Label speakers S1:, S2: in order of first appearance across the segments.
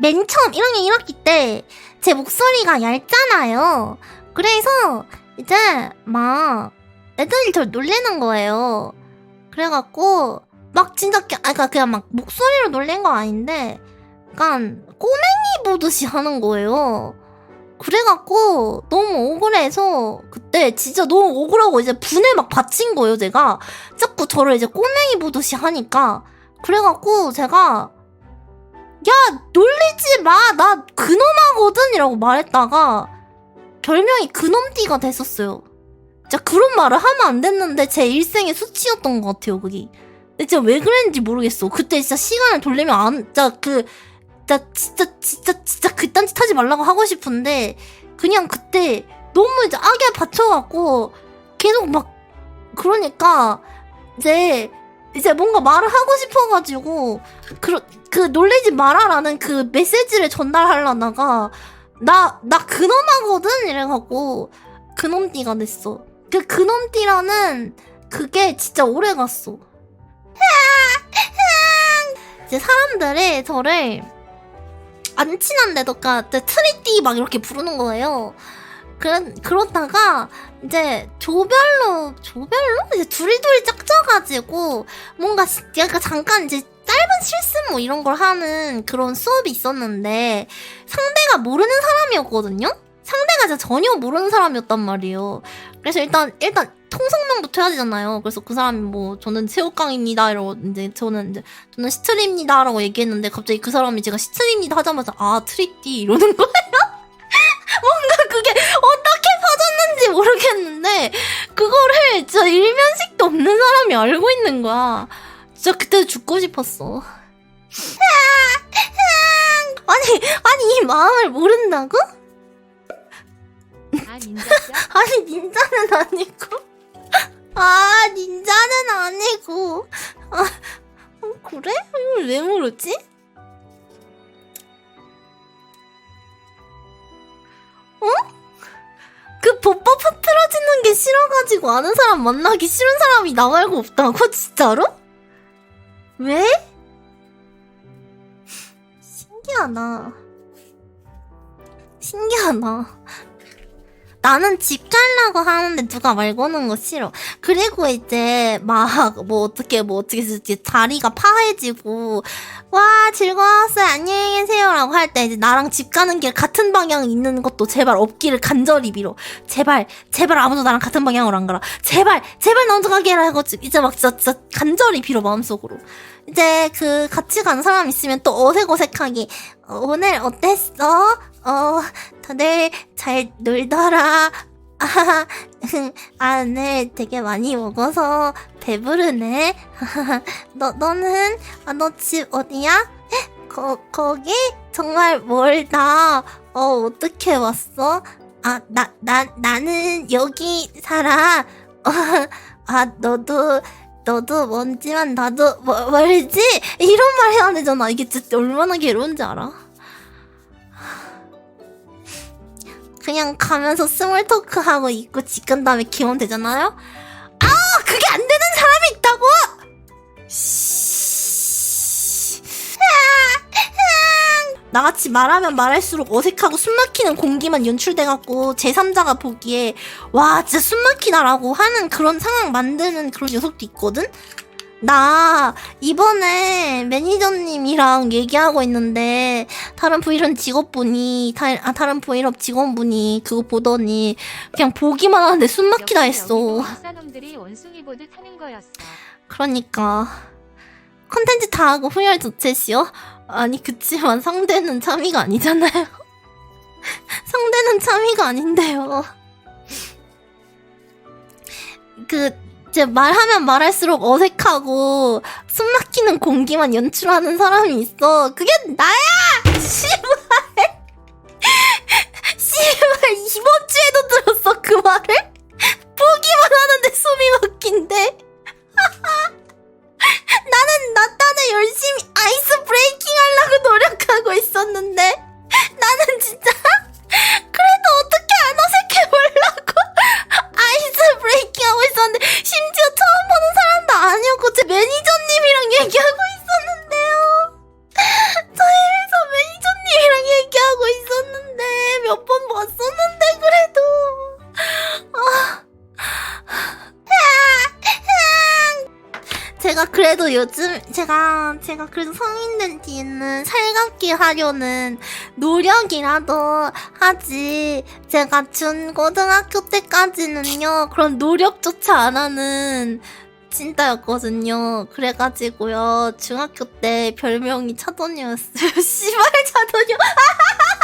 S1: 맨 처음 1학년 1학기 때 제 목소리가 얇잖아요. 그래서 이제 막 애들이 절 놀래는 거예요. 그래갖고 막 진짜 그- 아 그러니까 그냥 막 목소리로 놀란 거 아닌데 약간 꼬맹이 보듯이 하는 거예요. 그래갖고 너무 억울해서 그때 진짜 너무 억울하고 이제 분에 막 받친 거예요 제가 자꾸 저를 이제 꼬맹이 보듯이 하니까 그래갖고 제가 야 놀리지 마. 나 그놈하거든? 이라고 말했다가 별명이 그놈띠가 됐었어요. 진짜 그런 말을 하면 안 됐는데 제 일생의 수치였던 것 같아요 그게. 근데 진짜 왜 그랬는지 모르겠어. 그때 진짜 시간을 돌리면 안 진짜 그 진짜 진짜 진짜 진짜 그딴 짓 하지 말라고 하고 싶은데 그냥 그때 너무 이제 악에 받쳐갖고 계속 막 그러니까 이제 이제 뭔가 말을 하고 싶어가지고 그, 그 놀리지 마라라는 그 메시지를 전달하려다가 나 나 그놈하거든? 이래갖고 그놈띠가 됐어. 그 그놈띠라는 그게 진짜 오래 갔어. 이제 사람들이 저를 안 친한데도 까 트리띠 막 이렇게 부르는 거예요. 그러, 그러다가 이제 조별로 조별로 이제 둘이둘이 짝져가지고 뭔가 시- 약간 잠깐 이제 짧은 실습 뭐 이런 걸 하는 그런 수업이 있었는데 상대가 모르는 사람이었거든요. 상대가 진짜 전혀 모르는 사람이었단 말이에요. 그래서 일단 일단 통성명부터 해야 되잖아요. 그래서 그 사람이 뭐 저는 체육강입니다 이러고 이제 저는 이제 저는 시트리입니다라고 얘기했는데 갑자기 그 사람이 제가 시트리입니다 하자마자 아 트리띠 이러는 거예요. 그게 어떻게 퍼졌는지 모르겠는데 그거를 진짜 일면식도 없는 사람이 알고 있는 거야. 진짜 그때 죽고 싶었어. 아니 아니 이 마음을 모른다고?
S2: 아 닌자죠?
S1: 아니 닌자는 아니고 아 닌자는 아니고 아 어, 그래? 이걸 왜 모르지? 어? 그 법법 흐트러지는 게 싫어가지고 아는 사람 만나기 싫은 사람이 나 말고 없다고? 진짜로? 왜? 신기하다 신기하다 나는 집 가려고 하는데 누가 말 거는 거 싫어. 그리고 이제 막 뭐 어떻게 뭐 어떻게 이제 자리가 파해지고 와 즐거웠어요 안녕히 계세요라고 할 때 이제 나랑 집 가는 길 같은 방향 있는 것도 제발 없기를 간절히 빌어. 제발 제발 아무도 나랑 같은 방향으로 안 가라. 제발 제발 나 혼자 가게 해라 하고 이제 막 진짜, 진짜 간절히 빌어 마음속으로. 이제 그 같이 간 사람 있으면 또 어색어색하게 어, 오늘 어땠어? 어 다들 잘 놀더라. 아, 아, 네, 되게 많이 먹어서 배부르네. 너, 너는, 아, 너 집 어디야? 거, 거기? 정말 멀다. 어, 어떻게 왔어? 아, 나, 나, 나는 여기 살아. 어, 아, 너도, 너도 먼지만 나도 멀- 멀지? 이런 말 해야 되잖아. 이게 진짜 얼마나 괴로운지 알아? 그냥 가면서 스몰 토크 하고 있고 집 간 다음에 기원 되잖아요? 아 그게 안 되는 사람이 있다고! 씨. 나같이 말하면 말할수록 어색하고 숨막히는 공기만 연출돼갖고 제3자가 보기에 와 진짜 숨막히다라고 하는 그런 상황 만드는 그런 녀석도 있거든? 나 이번에 매니저님이랑 얘기하고 있는데 다른 브이런 직업분이 다, 아, 다른 브이럽 직원분이 그거 보더니 그냥 보기만 하는데 숨 막히다 했어.
S2: 원숭이 보듯 하는 거였어.
S1: 그러니까 컨텐츠 다 하고 후열 조치시요? 아니 그치만 상대는 참이가 아니잖아요. 상대는 참이가 아닌데요. 그 이제 말하면 말할수록 어색하고 숨 막히는 공기만 연출하는 사람이 있어. 그게 나야. 씨발. 씨발 이번 주에도 들었어 그 말을. 보기만 하는데 숨이 막힌대. 그래도 요즘 제가 제가 그래도 성인 된 뒤에는 살갑게 하려는 노력이라도 하지. 제가 중고등학교 때까지는요 그런 노력조차 안 하는 찐따였거든요. 그래가지고요 중학교 때 별명이 차도녀였어요. 씨발 차도녀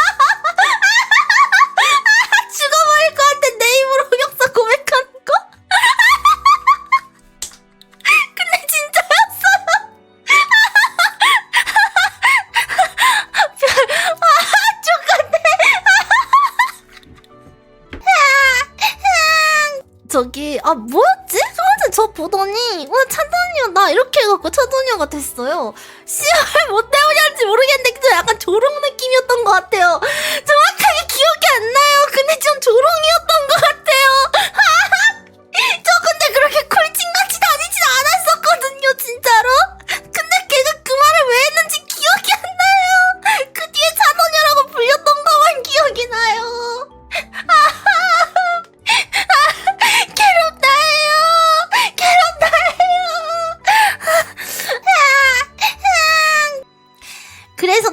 S1: 저기 아 뭐였지? 저한테 저 보더니 와 차도녀 나 이렇게 해갖고 차도녀가 됐어요. 씨발 뭐 때문이었지 모르겠는데 그냥 약간 조롱 느낌이었던 것 같아요. 정확하게 기억이 안 나요. 근데 좀 조롱이었던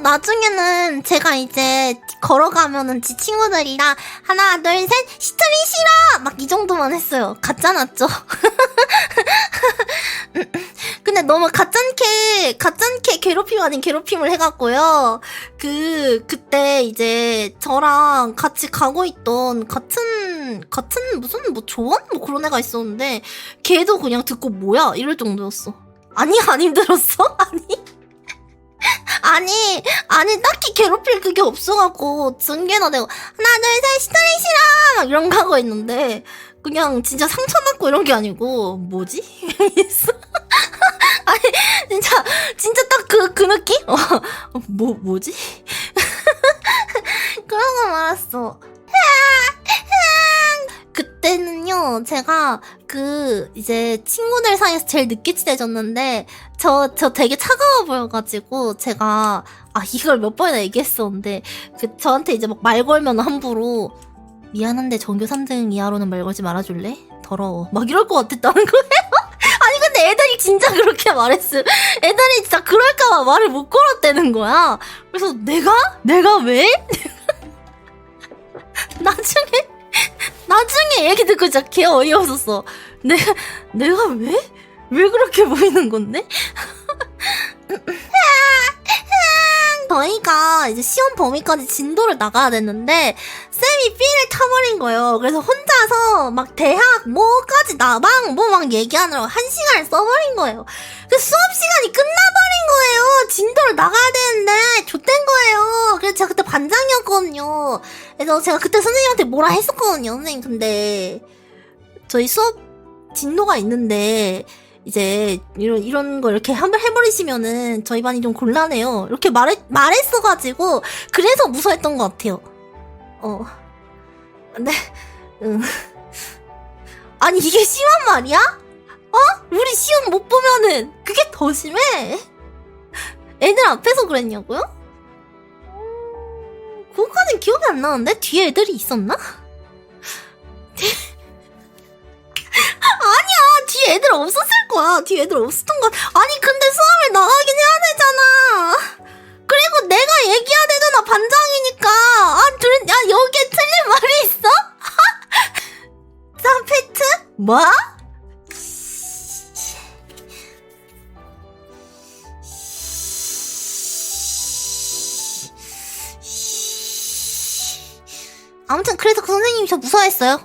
S1: 나중에는 제가 이제 걸어가면은 지 친구들이랑 하나 둘 셋 시트리 싫어 막 이 정도만 했어요. 가짜났죠? 근데 너무 가짠게 가짠게 괴롭힘 아닌 괴롭힘을 해갖고요. 그 그때 이제 저랑 같이 가고 있던 같은 같은 무슨 뭐 조원 뭐 그런 애가 있었는데 걔도 그냥 듣고 뭐야? 이럴 정도였어. 아니 안 힘들었어? 아니 아니 아니 딱히 괴롭힐 그게 없어갖고 증개나 내고 하나 둘셋 시트리 싫어! 막 이런 거 하고 있는데 그냥 진짜 상처받고 이런 게 아니고 뭐지? 아니 진짜 진짜 딱 그그 느낌? 어, 어, 뭐 뭐지? 그러고 말았어 그때는요 제가 그 이제 친구들 사이에서 제일 늦게 친해졌는데 저 저 되게 차가워 보여가지고 제가 아 이걸 몇 번이나 얘기했었는데 그 저한테 이제 막 말 걸면 함부로 미안한데 전교 3등 이하로는 말 걸지 말아줄래? 더러워 막 이럴 것 같았다는 거예요 아니 근데 애들이 진짜 그렇게 말했어 애들이 진짜 그럴까봐 말을 못 걸었다는 거야 그래서 내가? 내가 왜? 나중에 나중에 얘기 듣고 진짜 개 어이없었어. 내가, 내가 왜? 왜 그렇게 보이는 건데? 저희가 이제 시험 범위까지 진도를 나가야 됐는데, 쌤이 삐를 타버린 거예요. 그래서 혼자서 막 대학 뭐까지 나방 뭐 막 얘기하느라고 한 시간을 써버린 거예요. 그 수업 시간이 끝나버린 거예요. 진도를 나가야 되는데, 좆된 거예요. 그래서 제가 그때 반장이었거든요. 그래서 제가 그때 선생님한테 뭐라 했었거든요. 선생님, 근데 저희 수업 진도가 있는데 이제 이런 이런 거 이렇게 한번 해버리시면은 저희 반이 좀 곤란해요. 이렇게 말했 말했어가지고 그래서 무서웠던 것 같아요. 어, 근데 응. 아니 이게 심한 말이야? 어? 우리 시험 못 보면은 그게 더 심해. 애들 앞에서 그랬냐고요? 그거까진 기억이 안 나는데 뒤에 애들이 있었나? 아니야 뒤에 애들 없었을 거야 뒤에 애들 없었던 거야 아니 근데 수업을 나가긴 해야 되잖아 그리고 내가 얘기해야 되잖아 반장이니까 아 둘, 야 여기에 틀린 말이 있어? 사페트? 뭐? 아무튼 그래서 그 선생님이 저 무서워했어요